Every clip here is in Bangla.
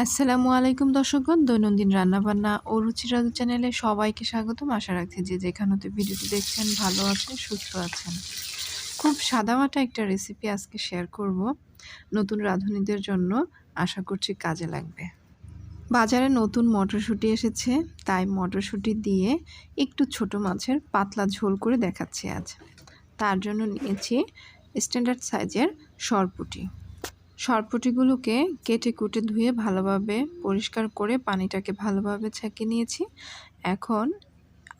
আসসালামু আলাইকুম দর্শকগণ, দৈনন্দিন রান্নাবান্না ও রুচিরাজ চ্যানেলে সবাইকে স্বাগতম। আশা রাখছি যে যেখানে ভিডিওটি দেখছেন, ভালো আছেন, সুস্থ আছেন। খুব সাদামাটা একটা রেসিপি আজকে শেয়ার করব নতুন রাঁধুনিদের জন্য। আশা করছি কাজে লাগবে। বাজারে নতুন মটরশুঁটি এসেছে, তাই মটরশুঁটি দিয়ে একটু ছোট মাছের পাতলা ঝোল করে দেখাচ্ছি আজ। তার জন্য নিয়েছি স্ট্যান্ডার্ড সাইজের সরপুটি। সরপুটিগুলোকে কেটে কুটে ধুয়ে ভালোভাবে পরিষ্কার করে পানিটাকে ভালোভাবে ছেঁকে নিয়েছি। এখন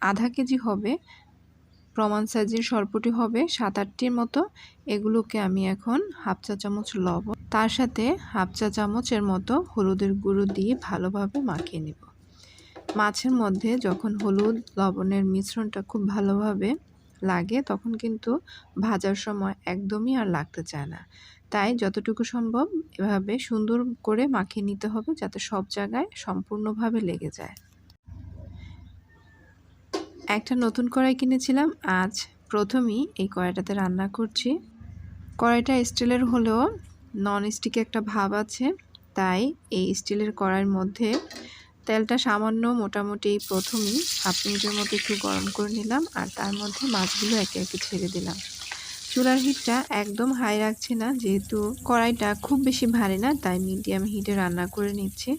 আধা কেজি হবে, প্রমাণ সাইজের সরপুটি হবে সাত আটটির মতো। এগুলোকে আমি এখন হাফ চা চামচ লবণ, তার সাথে হাফ চা চামচের মতো হলুদের গুঁড়ো দিয়ে ভালোভাবে মাখিয়ে নেব। মাছের মধ্যে যখন হলুদ, লবণের মিশ্রণটা খুব ভালোভাবে লাগে, তখন কিন্তু ভাজার সময় একদমই আর লাগতে চায় না। তাই যতটুকু সম্ভব এভাবে সুন্দর করে মাখিয়ে নিতে হবে যাতে সব জায়গায় সম্পূর্ণভাবে লেগে যায়। একটা নতুন কড়াই কিনেছিলাম। আজ প্রথমেই এই কড়াইটাতে রান্না করছি। কড়াইটা স্টিলের হলেও নন স্টিকে একটা ভাব আছে। তাই এই স্টিলের কড়াইয়ের মধ্যে তেলটা সামান্য মোটামুটি প্রথমেই হাফ মিনিটের মতো একটু গরম করে নিলাম আর তার মধ্যে মাছগুলো একে একে ছেড়ে দিলাম। চুলার হিটটা একদম হাই রাখছি না, যেহেতু কড়াইটা খুব বেশি ভারী না, তাই মিডিয়াম হিটে রান্না করে নিচ্ছি।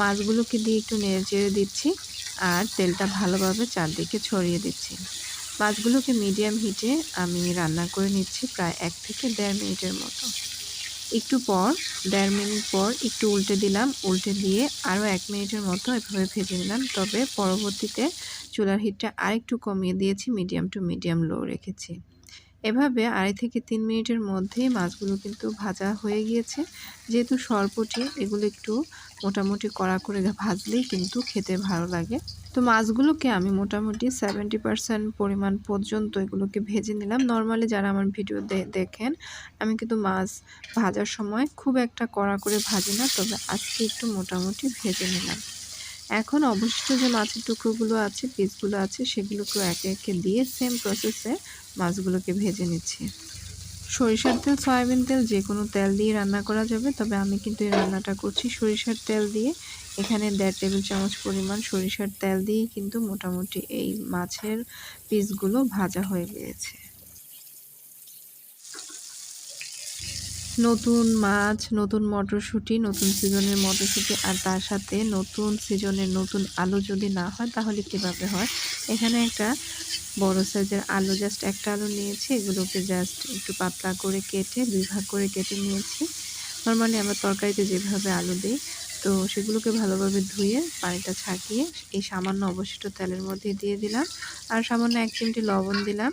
মাছগুলোকে দিয়ে একটু নেড়ে চেড়ে দিচ্ছি আর তেলটা ভালোভাবে চারদিকে ছড়িয়ে দিচ্ছি। মাছগুলোকে মিডিয়াম হিটে আমি রান্না করে নিচ্ছি প্রায় এক থেকে দেড় মিনিটের মতো। একটু পর, দেড় মিনিট পর একটু উল্টে দিলাম, উল্টে দিয়ে আরও এক মিনিটের মতো এভাবে ভেজে নিলাম। তবে পরবর্তীতে চুলার হিটটা আরেকটু কমিয়ে দিয়েছি মিডিয়াম টু মিডিয়াম লো রেখেছি। এভাবে আড়াই থেকে তিন মিনিটের মধ্যেই মাছগুলো কিন্তু ভাজা হয়ে গিয়েছে। যেহেতু সরপটি এগুলো একটু মোটামুটি কড়া করে ভাজলেই কিন্তু খেতে ভালো লাগে। তো মাছগুলোকে আমি মোটামুটি সেভেন্টি পারসেন্ট পরিমাণ পর্যন্ত এগুলোকে ভেজে নিলাম। নর্মালি যারা আমার ভিডিও দেখেন, আমি কিন্তু মাছ ভাজার সময় খুব একটা কড়া করে ভাজি না, তবে আজকে একটু মোটামুটি ভেজে নিলাম। এখন অবশিষ্ট যে মাছের টুকরোগুলো আছে পিসগুলো আছে সেগুলোকে একে একে দিয়ে সেম প্রসেসে মাছগুলোকে ভেজে নিচ্ছি। সরিষার তেল, সয়াবিন তেল, যে কোনো তেল দিয়ে রান্না করা যাবে, তবে আমি কিন্তু এই রান্নাটা করছি সরিষার তেল দিয়ে। এখানে দেড় টেবিল চামচ পরিমাণ সরিষার তেল দিয়েই কিন্তু মোটামুটি এই মাছের পিসগুলো ভাজা হয়ে গিয়েছে। নতুন মাছ, নতুন মটরশুঁটি, নতুন সিজনের মটরশুঁটি আর তার সাথে নতুন সিজনের নতুন আলু যদি না হয়, তাহলে কীভাবে হয়? এখানে একটা বড় সাইজের আলু জাস্ট একটা আলু নিয়েছি। এগুলোকে জাস্ট একটু পাতলা করে কেটে, দুই ভাগ করে কেটে নিয়েছি। নর্মালি আমরা তরকারিতে যেভাবে আলু দিই, তো সেগুলোকে ভালোভাবে ধুয়ে, পানিটা ছাকিয়ে, এই সামান্য অবশিষ্ট তেলের মধ্যে দিয়ে দিলাম। আর সামান্য এক চিমটি লবণ দিলাম।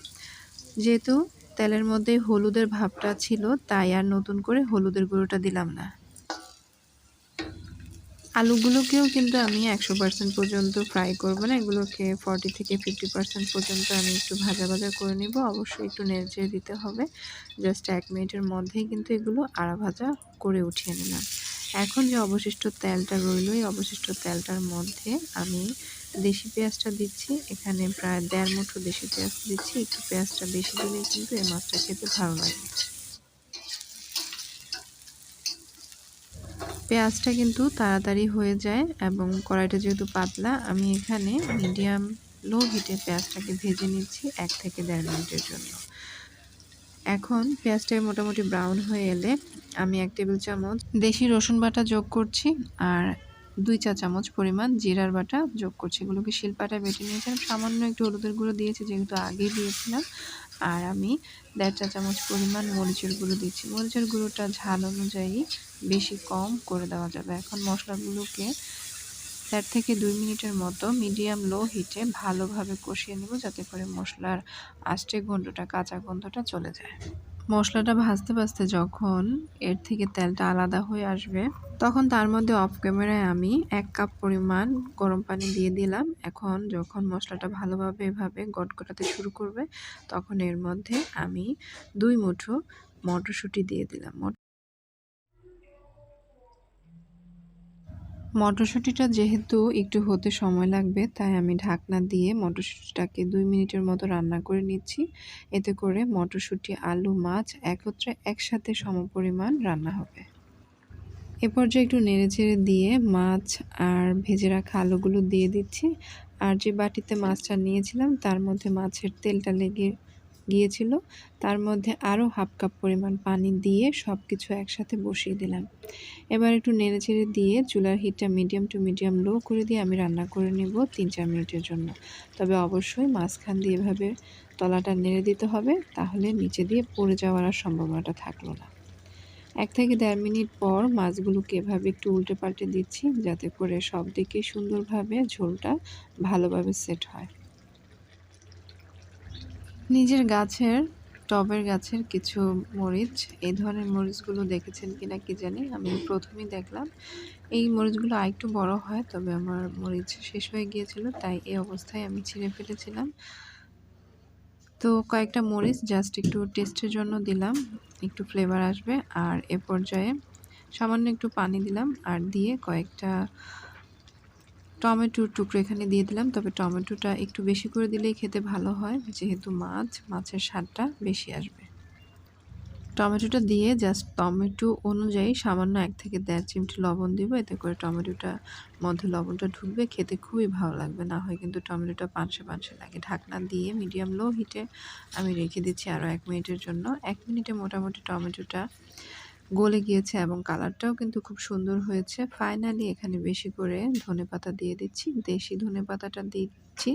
যেহেতু তেলের মধ্যে হলুদের ভাবটা ছিল, তাই আর নতুন করে হলুদের গুঁড়োটা দিলাম না। আলুগুলোকেও কিন্তু আমি একশো পার্সেন্ট পর্যন্ত ফ্রাই করব না, এগুলোকে ফর্টি থেকে ফিফটি পার্সেন্ট পর্যন্ত আমি একটু ভাজা ভাজা করে নিব, অবশ্যই একটু নেড়ে দিতে হবে। জাস্ট এক মিনিটের মধ্যেই কিন্তু এগুলো আড়া ভাজা করে উঠিয়ে নিলাম। এখন যে অবশিষ্ট তেলটা রইল এই অবশিষ্ট তেলটার মধ্যে আমি দেশি পেঁয়াজটা দিচ্ছি, এখানে প্রায় দেড় মুঠো দেশি পেঁয়াজ দিচ্ছি, একটু পেঁয়াজটা বেশি দিলে কিন্তু এই মাছটা খেতে ভালো লাগে। পেঁয়াজটা কিন্তু তাড়াতাড়ি হয়ে যায় এবং কড়াইটা যেহেতু পাতলা, আমি এখানে মিডিয়াম লো হিটে পেঁয়াজটাকে ভেজে নিচ্ছি এক থেকে দেড় মিনিটের জন্য। এখন পেঁয়াজটা মোটামুটি ব্রাউন হয়ে এলে আমি এক টেবিল চামচ দেশি রসুন বাটা যোগ করছি, আর দুই চা চামচ পরিমাণ জিরার বাটা যোগ করছি। এগুলোকে শিলপাটায় বেটে নিয়েছিলাম। সামান্য একটু হলুদের গুঁড়ো দিয়েছি, যেহেতু আগেই দিয়েছিলাম। আর আমি দেড় চা চামচ পরিমাণ মরিচের গুঁড়ো দিচ্ছি মরিচের গুঁড়োটা ঝাল অনুযায়ী বেশি কম করে দেওয়া যাবে। এখন মশলাগুলোকে চার থেকে দুই মিনিটের মতো মিডিয়াম লো হিটে ভালোভাবে কষিয়ে নেব, যাতে করে মশলার আষ্টে গন্ধটা, কাঁচা গন্ধটা চলে যায়। মশলাটা ভাজতে ভাজতে যখন এর থেকে তেলটা আলাদা হয়ে আসবে, তখন তার মধ্যে অফ ক্যামেরায় আমি এক কাপ পরিমাণ গরম পানি দিয়ে দিলাম। এখন যখন মশলাটা ভালোভাবে এভাবে গটগটাতে শুরু করবে, তখন এর মধ্যে আমি দুই মুঠো মটরশুঁটি দিয়ে দিলাম। মটরশুঁটিটা যেহেতু একটু হতে সময় লাগবে, তাই আমি ঢাকনা দিয়ে মটরশুঁটিটাকে দুই মিনিটের মতো রান্না করে নিচ্ছি। এতে করে মটরশুঁটি, আলু, মাছ একত্রে একসাথে সমপরিমাণ রান্না হবে। এ পর্যায়ে একটু নেড়ে চেড়ে দিয়ে মাছ আর ভেজে রাখা আলুগুলো দিয়ে দিচ্ছি। আর যে বাটিতে মাছটা নিয়েছিলাম, তার মধ্যে মাছের তেলটা লেগে গিয়েছিল। তার মধ্যে আরও হাফ কাপ পরিমাণ পানি দিয়ে সব কিছু একসাথে বসিয়ে দিলাম। এবার একটু নেড়ে চেড়ে দিয়ে চুলার হিটটা মিডিয়াম টু মিডিয়াম লো করে দিয়ে আমি রান্না করে নেব তিন চার মিনিটের জন্য। তবে অবশ্যই মাঝখান দিয়ে এভাবে তলাটা নেড়ে দিতে হবে, তাহলে নিচে দিয়ে পড়ে যাওয়ার আর সম্ভাবনাটা থাকল না। এক থেকে দেড় মিনিট পর মাছগুলোকে এভাবে একটু উল্টে পাল্টে দিচ্ছি, যাতে করে সব দিকে সুন্দরভাবে ঝোলটা ভালোভাবে সেট হয়। নিজের গাছের, টবের গাছের কিছু মরিচ এই ধরনের মরিচগুলো দেখেছেন কিনা কি জানি, আমি প্রথমেই দেখলাম। এই মরিচগুলো আরেকটু বড় হয়, তবে আমার মরিচ শেষ হয়ে গিয়েছিল, তাই এই অবস্থায় আমি ছিঁড়ে ফেলেছিলাম। তো কয়েকটা মরিচ জাস্ট একটু টেস্টের জন্য দিলাম, একটু ফ্লেভার আসবে, আর এ পর্যায়ে সামান্য একটু পানি দিলাম, আর দিয়ে কয়েকটা টমেটোর টুকরো এখানে দিয়ে দিলাম। তবে টমেটোটা একটু বেশি করে দিলেই খেতে ভালো হয়। যেহেতু মাছ, মাছের স্বাদটা বেশি আসবে। টমেটোটা দিয়ে জাস্ট টমেটো অনুযায়ী সামান্য এক থেকে দেড় চিমটি লবণ দিব। এতে করে টমেটোটা মধ্যে লবণটা ঢুকবে। খেতে খুবই ভালো লাগবে। না হয় কিন্তু টমেটোটা পানসে পানসে লাগে। ঢাকনা দিয়ে মিডিয়াম লো হিটে আমি রেখে দিচ্ছি আরও এক মিনিটের জন্য। এক মিনিটে মোটামুটি টমেটোটা গলে গিয়েছে এবং কালারটাও কিন্তু খুব সুন্দর হয়েছে। ফাইনালি এখানে বেশি করে ধনে পাতা দিয়ে দিচ্ছি। দেশি ধনে পাতাটা দিচ্ছি।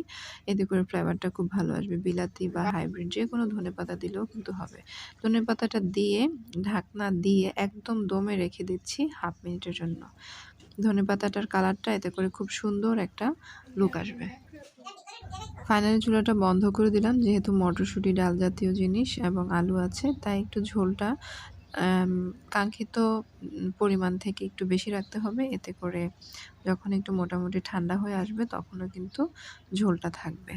এতে করে ফ্লেভারটা খুব ভালো আসবে। বিলাতি বা হাইব্রিড যে কোনো ধনে পাতা দিলেও কিন্তু হবে। ধনে পাতাটা দিয়ে, ঢাকনা দিয়ে একদম দমে রেখে দিচ্ছি হাফ মিনিটের জন্য। ধনে পাতাটার কালারটা এতে করে খুব সুন্দর একটা লুক আসবে। ফাইনালি চুলাটা বন্ধ করে দিলাম। যেহেতু মটরশুঁটি ডাল জাতীয় জিনিস এবং আলু আছে, তাই একটু ঝোলটা কাঙ্ক্ষিত পরিমাণ থেকে একটু বেশি রাখতে হবে। এতে করে যখন একটু মোটামুটি ঠান্ডা হয়ে আসবে তখনও কিন্তু ঝোলটা থাকবে।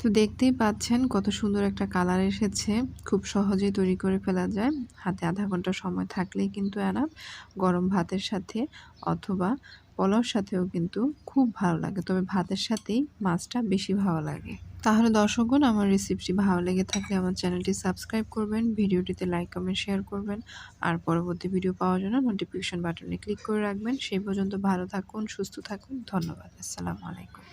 তো দেখতেই পাচ্ছেন কত সুন্দর একটা কালার এসেছে। খুব সহজেই তৈরি করে ফেলা যায়। হাতে আধা ঘণ্টা সময় থাকলেই কিন্তু এনাফ গরম ভাতের সাথে অথবা পোলাওর সাথেও কিন্তু খুব ভালো লাগে। তবে ভাতের সাথেই মাছটা বেশি ভালো লাগে। তাহলে দর্শকগণ, আমার রেসিপিটি ভালো লেগে থাকলে আমার চ্যানেলটি সাবস্ক্রাইব করবেন, ভিডিওটিতে লাইক কমেন্ট শেয়ার করবেন, আর পরবর্তী ভিডিও পাওয়ার জন্য নোটিফিকেশন বাটনে ক্লিক করে রাখবেন। সেই পর্যন্ত ভালো থাকুন, সুস্থ থাকুন, ধন্যবাদ, আসসালামু আলাইকুম।